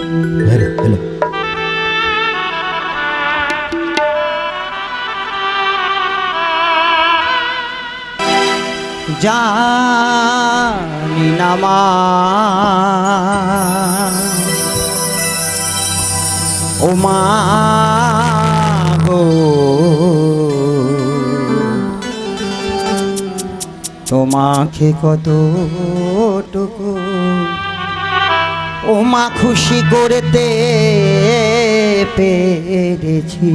Hello জানি না মা। ও মা গো। তোমাকে কতটুকু ও মা খুশি করতে পেরেছি।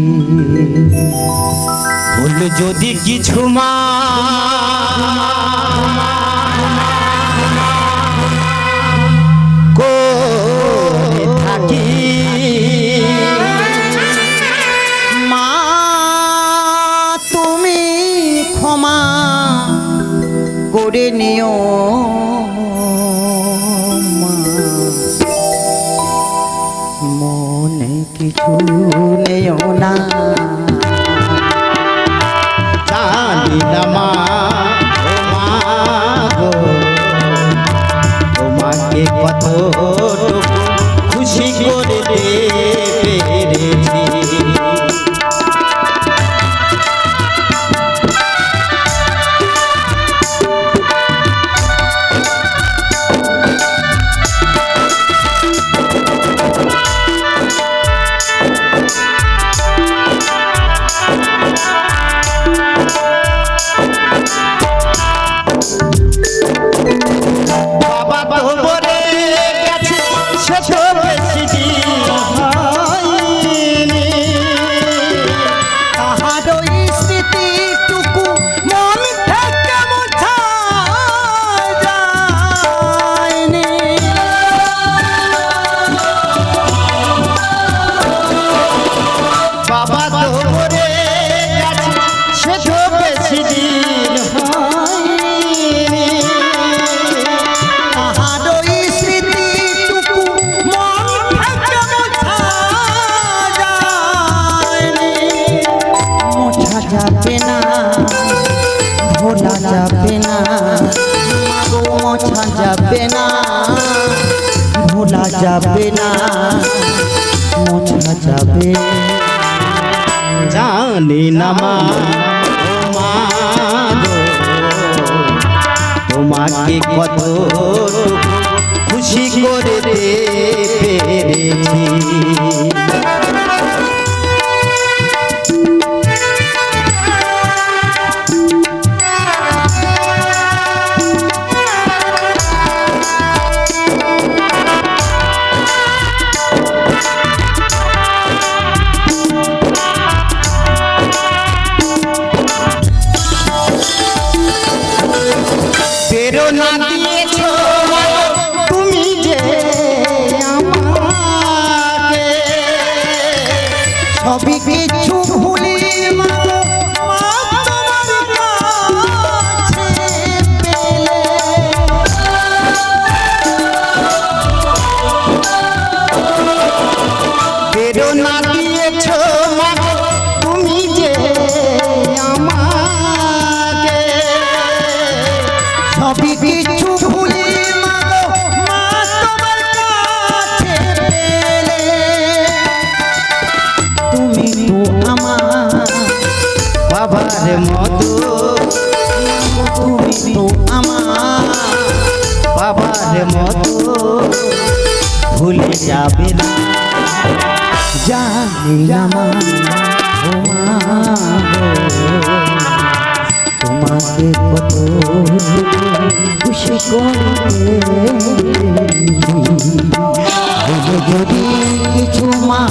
বলল যদি কিছু মা করে নিও। কিছু নেও না জানি না মা যাবে না ভোলা যাবে না গো মোছা যাবে না ভোলা যাবে না মোছা যাবে জানি না মা ও মা তোমাকে কত খুশি করে পেরেছি। তুমি তো আমার বাবার মতো তুমি তো আমার বাবার মতো ভুলে যাবে না। জানি আমার তোমাকে কত খুশি করে যদি কিছু মা